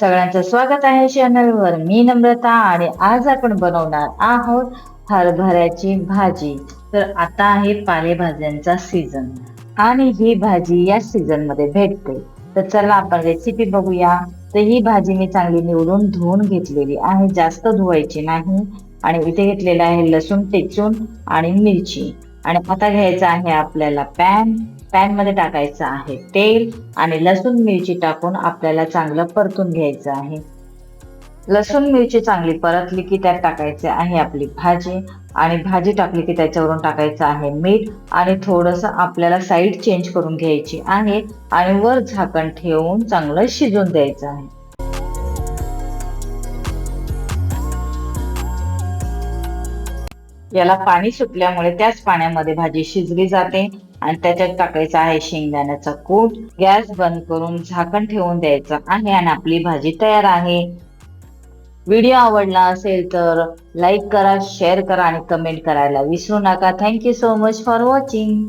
सगळ्यांचं स्वागत आहे चॅनलवर मी नम्रता आणि आज आपण बनवणार आहोत हरभऱ्याची भाजी. तर आता आहे पालेभाज्यांचा सीझन आणि ही भाजी या सीझनमध्ये भेटते. तर चला आपण रेसिपी बघूया. तर ही भाजी मी चांगली निवडून धुवून घेतलेली आहे. जास्त धुवायची नाही. आणि इथे घेतलेलं आहे लसूण टेचून आणि मिरची. आणि आता घ्यायचं आहे आपल्याला पॅन. पॅनमध्ये टाकायचं आहे तेल आणि लसूण मिरची टाकून आपल्याला चांगलं परतून घ्यायचं आहे. लसूण मिरची चांगली परतली की त्यात टाकायचे आहे आपली भाजी आणि भाजी टाकली की त्याच्यावरून टाकायचं आहे मीठ आणि थोडस आपल्याला साईड चेंज करून घ्यायची आहे आणि वर झाकण ठेवून चांगलं शिजून द्यायचं आहे. याला पाणी सुटल्यामुळे त्याच पाण्यामध्ये भाजी शिजली जाते आणि त्याच्यात टाकायचा आहे शेंगदाण्याचा कूट. गॅस बंद करून झाकण ठेवून द्यायचं आहे आणि आपली भाजी तयार आहे. व्हिडिओ आवडला असेल तर लाईक करा शेअर करा आणि कमेंट करायला विसरू नका. Thank you so much for watching.